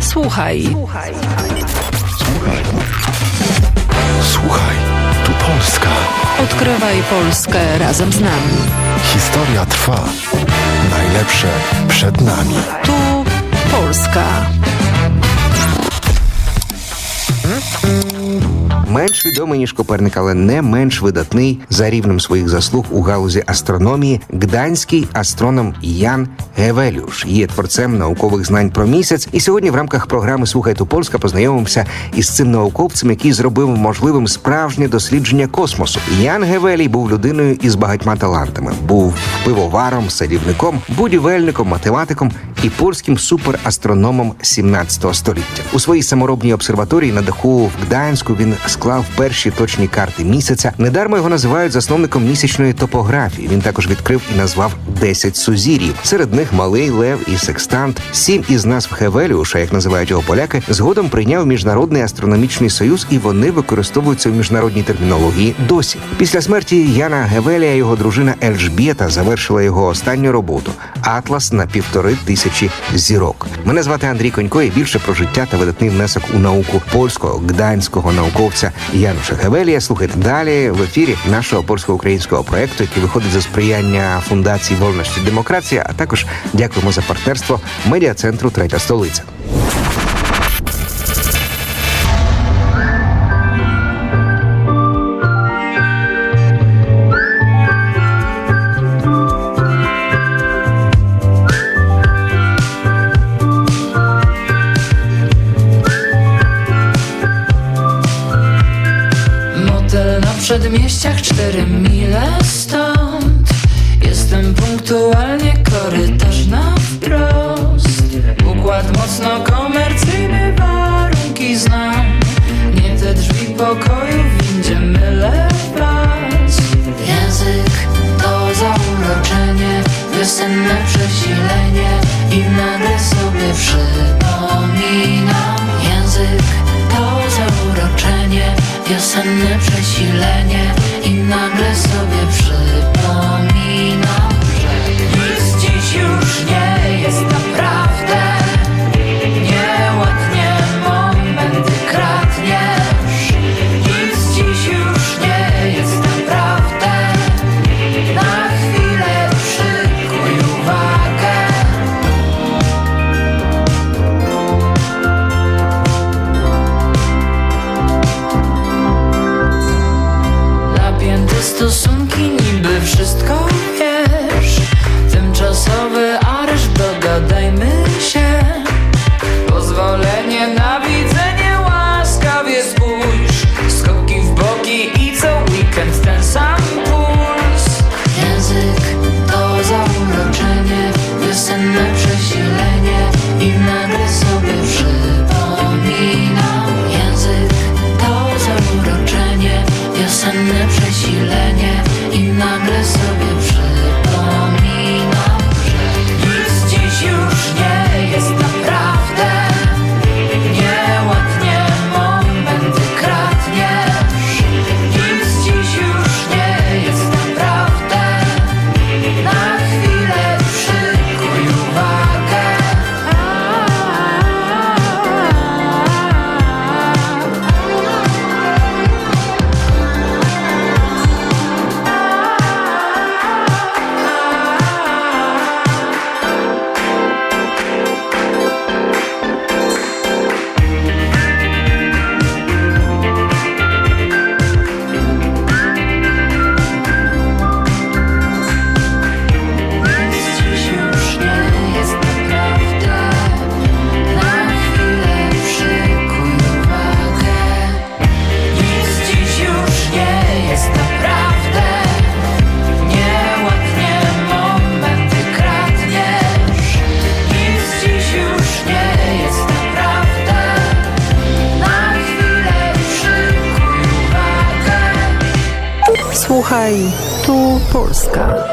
Słuchaj. Słuchaj. Słuchaj, tu Polska. Odkrywaj Polskę razem z nami. Historia trwa. Najlepsze przed nami. Tu Polska. Менш відомий ніж Коперник, але не менш видатний за рівнем своїх заслуг у галузі астрономії гданський астроном Ян Гевелюш є творцем наукових знань про місяць. І сьогодні в рамках програми Слухайте Польська познайомимося із цим науковцем, який зробив можливим справжнє дослідження космосу. Ян Гевелій був людиною із багатьма талантами. Був пивоваром, садівником, будівельником, математиком і польським суперастрономом 17 століття. У своїй саморобній обсерваторії на даху в Гданську він склав перші точні карти місяця. Недармо його називають засновником місячної топографії. Він також відкрив і назвав 10 сузір'їв. Серед них малий лев і секстант. Сім із назв Хевеліуша, як називають його поляки, згодом прийняв міжнародний астрономічний союз, і вони використовуються в міжнародній термінології досі. Після смерті Яна Гевелія його дружина Ельжбєта завершила його останню роботу Атлас на півтори тисячі зірок. Мене звати Андрій Конько і більше про життя та видатний внесок у науку польського гданського науковця Януша Гевелія. Слухайте далі в ефірі нашого польсько-українського проекту, який виходить за сприяння фундації вольності демократія. А також дякуємо за партнерство медіа центру Третя столиця. Przedmieściach, cztery mile stąd. Jestem punktualnie korytarz na wprost. Układ mocno komercyjny, warunki znam. Nie te drzwi pokoju, windzie mylę was Język to zauroczenie, wiosenne przesilenie. I nagle sobie przypominam. Język to zauroczenie, wiosenne przesilenie I nagle sobie przypominam Że nic dziś już nie jest naprawdę Słuchaj. Tu Polska.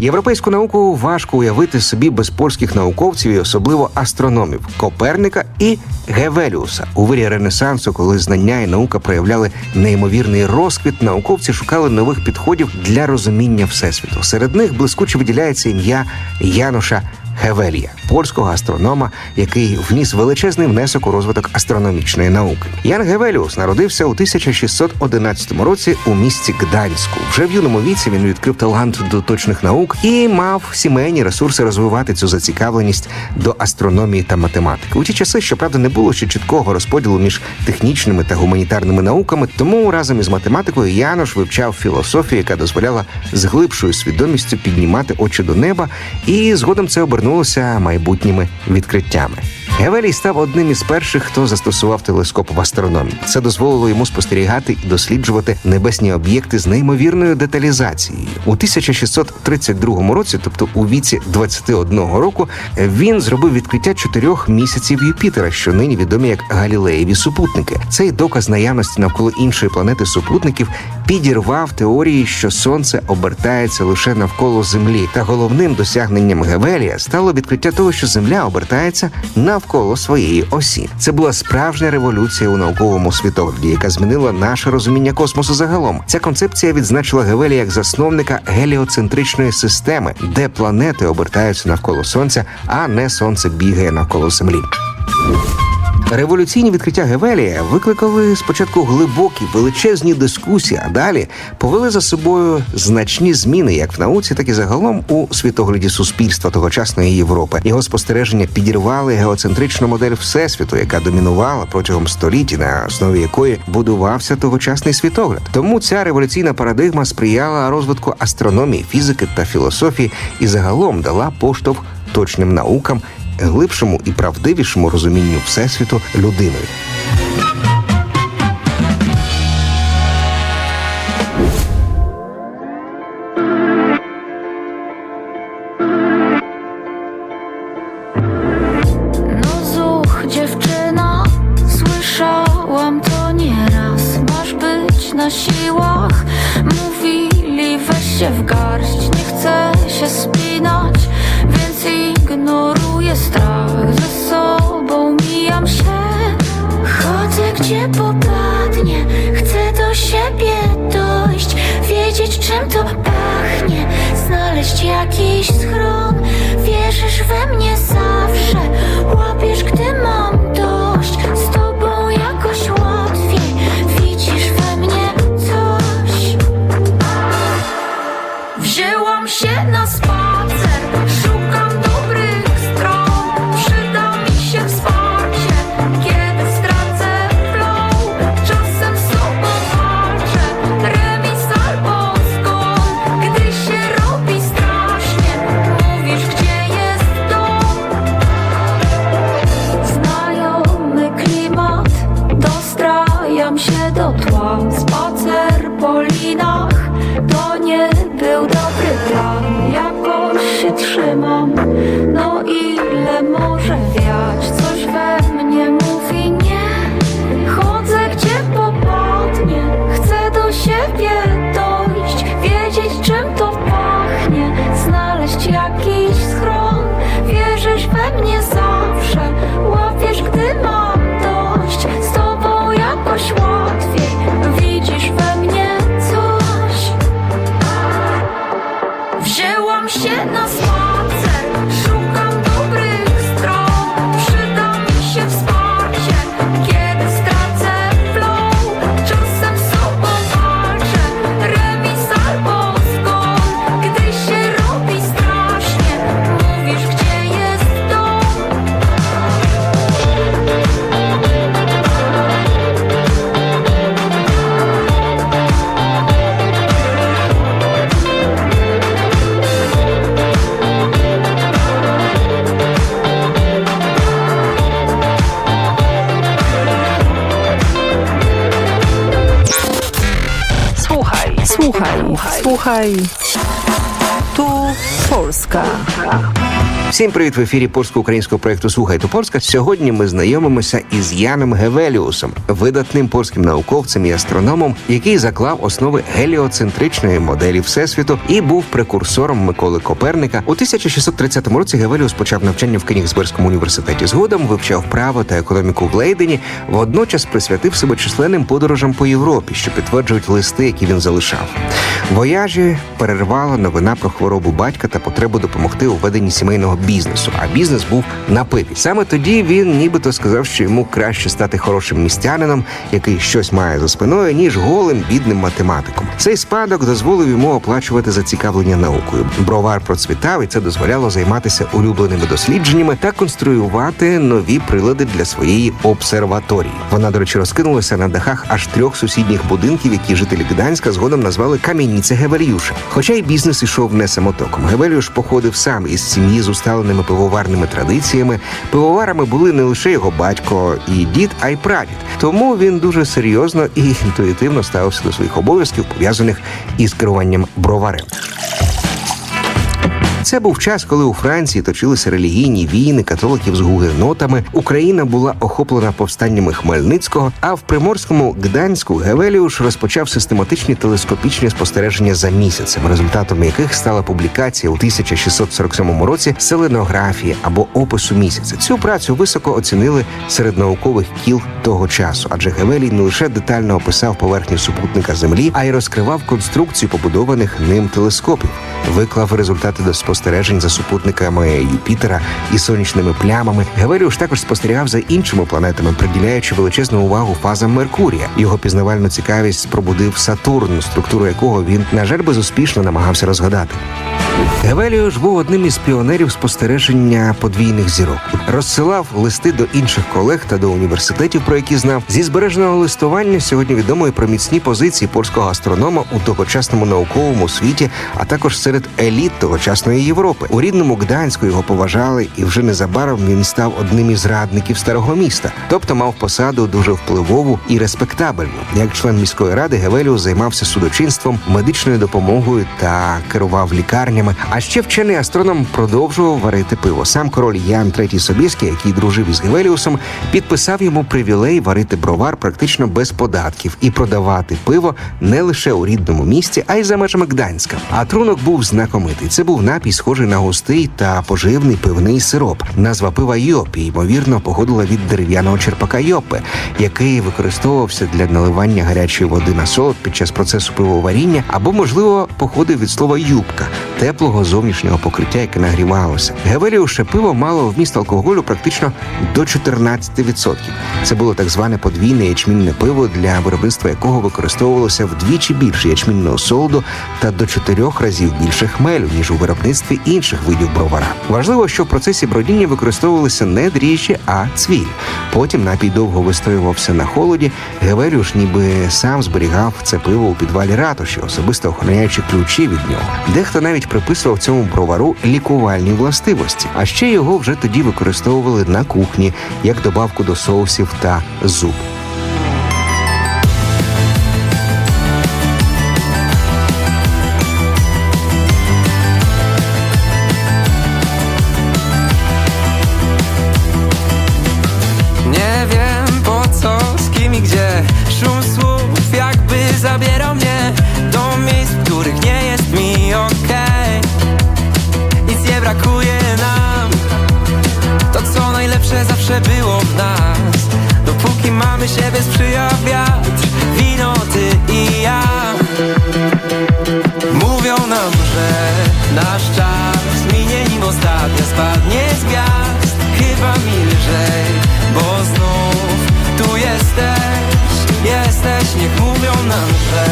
Європейську науку важко уявити собі без польських науковців і особливо астрономів Коперника і Гевеліуса. У вирі Ренесансу, коли знання і наука проявляли неймовірний розквіт, науковці шукали нових підходів для розуміння всесвіту. Серед них блискуче виділяється ім'я Януша Гевелія, польського астронома, який вніс величезний внесок у розвиток астрономічної науки. Ян Гевеліус народився у 1611 році у місті Гданську. Вже в юному віці він відкрив талант до точних наук і мав сімейні ресурси розвивати цю зацікавленість до астрономії та математики. У ті часи, щоправда, не було ще чіткого розподілу між технічними та гуманітарними науками, тому разом із математикою Янош вивчав філософію, яка дозволяла з глибшою свідомістю піднімати очі до неба, і згодом це обернулося майбутніми відкриттями. Гевелій став одним із перших, хто застосував телескоп в астрономії. Це дозволило йому спостерігати і досліджувати небесні об'єкти з неймовірною деталізацією. У 1632 році, тобто у віці 21 року, він зробив відкриття чотирьох місяців Юпітера, що нині відомі як Галілеєві супутники. Цей доказ наявності навколо іншої планети супутників підірвав теорії, що сонце обертається лише навколо Землі. Та головним досягненням Гевелія стало відкриття того, що Земля обертається навколо своєї осі. Це була справжня революція у науковому світогляді, яка змінила наше розуміння космосу загалом. Ця концепція відзначила Гевелі як засновника геліоцентричної системи, де планети обертаються навколо сонця, а не сонце бігає навколо Землі. Революційні відкриття Гевелія викликали спочатку глибокі величезні дискусії, а далі повели за собою значні зміни як в науці, так і загалом у світогляді суспільства тогочасної Європи. Його спостереження підірвали геоцентричну модель всесвіту, яка домінувала протягом століть, на основі якої будувався тогочасний світогляд. Тому ця революційна парадигма сприяла розвитку астрономії, фізики та філософії і загалом дала поштовх точним наукам глибшому і правдивішому розумінню всесвіту людиною. Gdzie popadnie. Chcę do siebie dojść, wiedzieć czym to pachnie. Znaleźć jakiś schron, wierzysz we mnie zawsze. Łapiesz gdy mam bye. Всім привіт в ефірі польсько-українського проєкту Слухайте Польська. Сьогодні ми знайомимося із Яном Гевеліусом, видатним польським науковцем і астрономом, який заклав основи геліоцентричної моделі всесвіту і був прекурсором Миколи Коперника. У 1630 році Гевеліус почав навчання в Кенігсберзькому університеті. Згодом вивчав право та економіку в Лейдені. Водночас присвятив себе численним подорожам по Європі, що підтверджують листи, які він залишав. Вояжі перервала новина про хворобу батька та потребу допомогти у веденні сімейного бізнесу. А бізнес був на пиві. Саме тоді він нібито сказав, що йому краще стати хорошим містянином, який щось має за спиною, ніж голим бідним математиком. Цей спадок дозволив йому оплачувати зацікавлення наукою. Бровар процвітав, і це дозволяло займатися улюбленими дослідженнями та конструювати нові прилади для своєї обсерваторії. Вона, до речі, розкинулася на дахах аж трьох сусідніх будинків, які жителі Гданська згодом назвали кам'яніці Гевельюша. Хоча й бізнес ішов не самотоком. Гевельюш походив сам із сім'ї з усталеними пивоварними традиціями. Пивоварами були не лише його батько і дід, а й прадід. Тому він дуже серйозно і інтуїтивно ставився до своїх обов'язків, пов'язаних із керуванням броварем. Це був час, коли у Франції точилися релігійні війни католиків з гугенотами. Україна була охоплена повстаннями Хмельницького. А в приморському Гданську Гевеліуш розпочав систематичні телескопічні спостереження за місяцем, результатом яких стала публікація у 1647 році селенографії або опису місяця. Цю працю високо оцінили серед наукових кіл того часу, адже Гевелій не лише детально описав поверхню супутника Землі, а й розкривав конструкцію побудованих ним телескопів, виклав результати до спостережень за супутниками Юпітера і сонячними плямами. Гавеліуш також спостерігав за іншими планетами, приділяючи величезну увагу фазам Меркурія. Його пізнавальну цікавість пробудив Сатурн, структуру якого він, на жаль, безуспішно намагався розгадати. Гевеліуш був одним із піонерів спостереження подвійних зірок. Розсилав листи до інших колег та до університетів, про які знав. Зі збереженого листування сьогодні відомо і про міцні позиції польського астронома у тогочасному науковому світі, а також серед еліт тогочасної Європи. У рідному Гданську його поважали, і вже незабаром він став одним із радників старого міста, тобто мав посаду дуже впливову і респектабельну. Як член міської ради Гевеліус займався судочинством, медичною допомогою та керував лікарнями. А ще вчений астроном продовжував варити пиво. Сам король Ян III Собєський, який дружив із Гевеліусом, підписав йому привілей варити бровар практично без податків і продавати пиво не лише у рідному місті, а й за межами Гданська. А трунок був знакомитий. Це був напій, схожий на густий та поживний пивний сироп. Назва пива Йопі, ймовірно, походила від дерев'яного черпака Йопе, який використовувався для наливання гарячої води на солод під час процесу пивоваріння, або, можливо, походив від слова юбка теплого зовнішнього покриття, яке нагрівалося. Гевеліуше пиво мало вміст алкоголю практично до 14%. Це було так зване подвійне ячмінне пиво, для виробництва якого використовувалося вдвічі більше ячмінного солоду та до чотирьох разів більше хмелю, ніж у виробництві інших видів бровара. Важливо, що в процесі бродіння використовувалися не дріжджі, а цвіль. Потім напій довго вистоювався на холоді. Гевеліуш ніби сам зберігав це пиво у підвалі ратуші, особисто охороняючи ключі від нього. Дехто навіть приписував цьому бровару лікувальні властивості, а ще його вже тоді використовували на кухні як добавку до соусів та зуб. Nam, że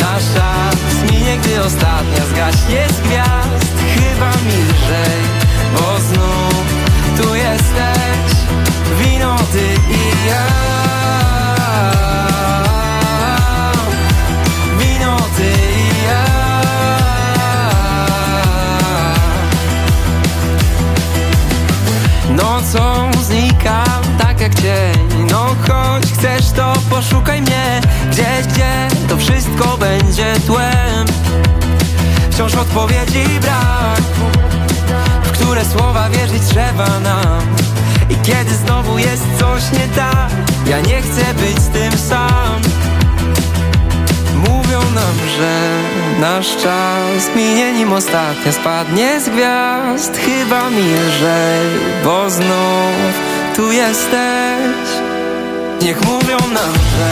nasz czas minie, gdy ostatnia zgaśnie z gwiazd. Chyba mi bo znów tu jesteś. Wino, ty i ja. Wino, ty i ja. Nocą znikam tak jak cień. No choć chcesz to poszukaj mnie. Gdzieś, gdzie to wszystko będzie tłem. Wciąż odpowiedzi brak W które słowa wierzyć trzeba nam. I kiedy znowu jest coś nie tak Ja nie chcę być z tym sam. Mówią nam, że nasz czas minie nim ostatnia spadnie z gwiazd. Chyba mi lżej, bo znów tu jesteś Niech mówią nam, że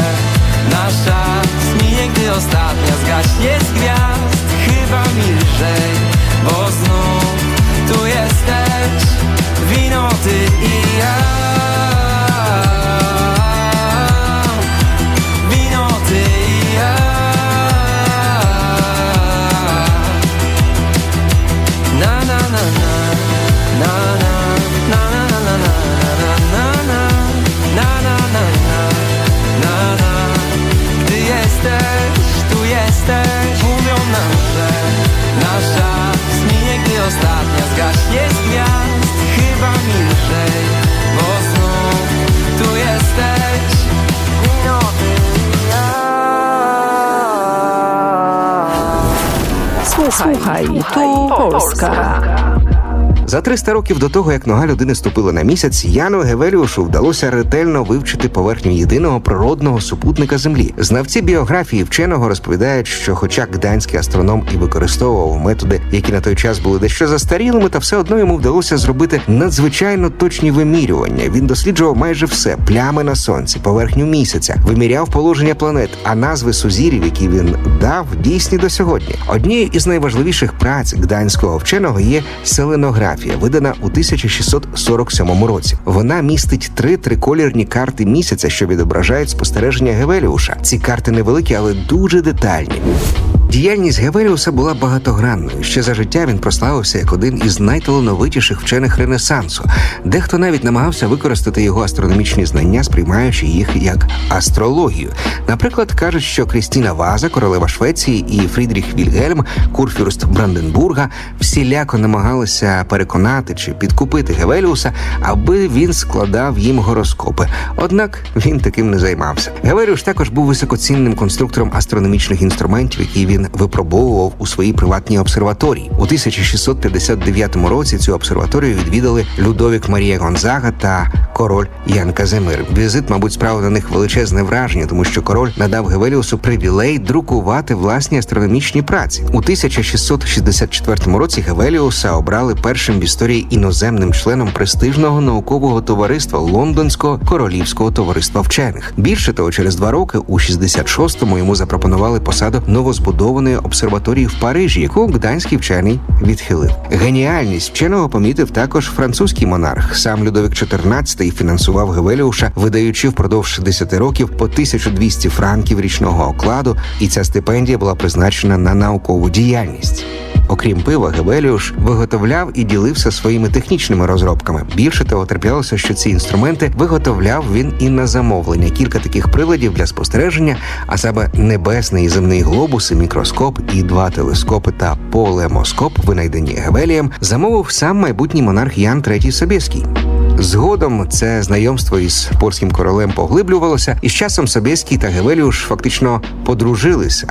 nasz czas minie, gdy ostatnia zgaśnie z gwiazd. Chyba mi bo znów tu jesteś. Wino, ty i ja. Wino, ty i ja. Na na na na na na Słuchaj, tu Polska. За 300 років до того, як нога людини ступила на місяць, Яну Гевеліушу вдалося ретельно вивчити поверхню єдиного природного супутника Землі. Знавці біографії вченого розповідають, що, хоча гданський астроном і використовував методи, які на той час були дещо застарілими, та все одно йому вдалося зробити надзвичайно точні вимірювання. Він досліджував майже все: плями на сонці, поверхню місяця, виміряв положення планет, а назви сузірів, які він дав, дійсні до сьогодні. Однією із найважливіших праць гданського вченого є селенографія, видана у 1647 році. Вона містить три триколірні карти місяця, що відображають спостереження Гевеліуша. Ці карти невеликі, але дуже детальні. Діяльність Гевеліуса була багатогранною. Ще за життя він прославився як один із найталановитіших вчених Ренесансу. Дехто навіть намагався використати його астрономічні знання, сприймаючи їх як астрологію. Наприклад, кажуть, що Крістіна Ваза, королева Швеції, і Фрідріх Вільгельм, курфюрст Бранденбурга, всіляко намагалися переконати чи підкупити Гевеліуса, аби він складав їм гороскопи. Однак він таким не займався. Гевеліус також був високоцінним конструктором астрономічних інструментів, які він випробовував у своїй приватній обсерваторії. У 1659 році цю обсерваторію відвідали Людовік Марія Гонзага та король Ян Казимир. Візит, мабуть, справив на них величезне враження, тому що король надав Гевеліусу привілей друкувати власні астрономічні праці. У 1664 році Гевеліуса обрали першим в історії іноземним членом престижного наукового товариства Лондонського королівського товариства вчених. Більше того, через два роки, у 66-му йому запропонували посаду новозбудованої обсерваторії в Парижі, яку гданський вчений відхилив. Геніальність вченого помітив також французький монарх. Сам Людовік XIV фінансував Гевеліуша, видаючи впродовж 10 років по 1200 франків річного окладу, і ця стипендія була призначена на наукову діяльність. Окрім пива, Гебеліуш виготовляв і ділився своїми технічними розробками. Більше того, траплялося, що ці інструменти виготовляв він і на замовлення. Кілька таких приладів для спостереження, а саме небесний і земний глобуси, мікроскоп і два телескопи та полемоскоп, винайдені Гевелієм, замовив сам майбутній монарх Ян III Собєський. Згодом це знайомство із польським королем поглиблювалося, і з часом Собєський та Гевеліуш фактично подружилися.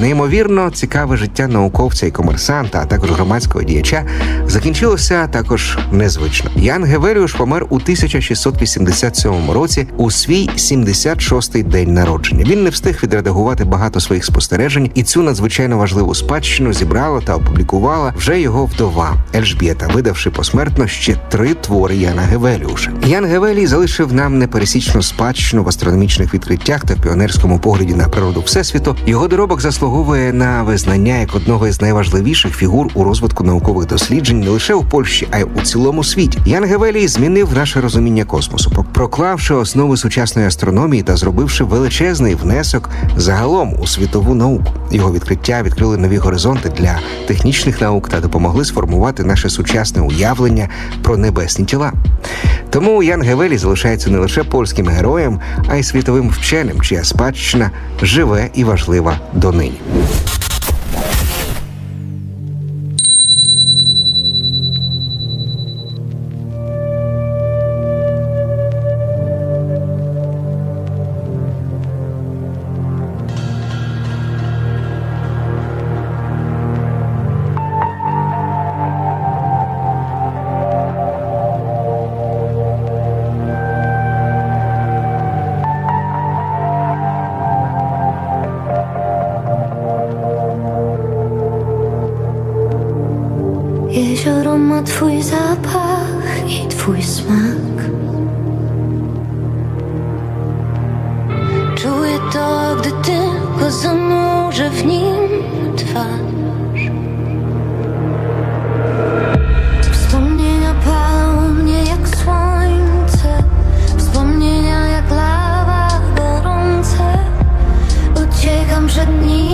Неймовірно цікаве життя науковця і комерсанта, а також громадського діяча, закінчилося також незвично. Ян Гевеліуш помер у 1687 році у свій 76-й день народження. Він не встиг відредагувати багато своїх спостережень, і цю надзвичайно важливу спадщину зібрала та опублікувала вже його вдова Ельжбєта, видавши посмертно ще три твори Яна Гевеліуша. Ян Гевелій залишив нам непересічну спадщину в астрономічних відкриттях та піонерському погляді на природу всесвіту. Його доробок заслуговує на визнання як одного із найважливіших фігур у розвитку наукових досліджень не лише у Польщі, а й у цілому світі. Ян Гевелій змінив наше розуміння космосу, проклавши основи сучасної астрономії та зробивши величезний внесок загалом у світову науку. Його відкриття відкрили нові горизонти для технічних наук та допомогли сформувати наше сучасне уявлення про небесні тіла. Тому Ян Гевелій залишається не лише польським героєм, а й світовим вченим, чия спадщина живе і важлива донині. Jezioro ma twój zapach i twój smak. Czuję to, gdy tylko zanurzę w nim twarz. Wspomnienia palą mnie jak słońce. Wspomnienia jak lawa gorące. Uciekam przed nim.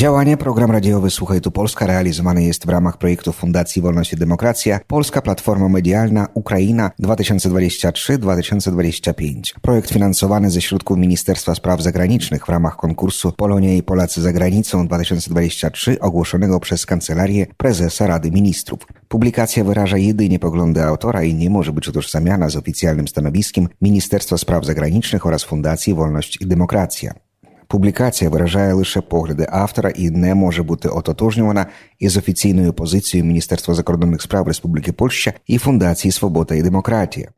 Działanie program radiowy Słuchaj tu Polska realizowany jest w ramach projektu Fundacji Wolność i Demokracja Polska Platforma Medialna Ukraina 2023-2025. Projekt finansowany ze środków Ministerstwa Spraw Zagranicznych w ramach konkursu Polonia i Polacy za granicą 2023 ogłoszonego przez Kancelarię Prezesa Rady Ministrów. Publikacja wyraża jedynie poglądy autora i nie może być utożsamiana z oficjalnym stanowiskiem Ministerstwa Spraw Zagranicznych oraz Fundacji Wolność i Demokracja. Публікація виражає лише погляди автора і не може бути ототожнювана із офіційною позицією Міністерства закордонних справ Республіки Польща і Фундації Свобода і Демократія.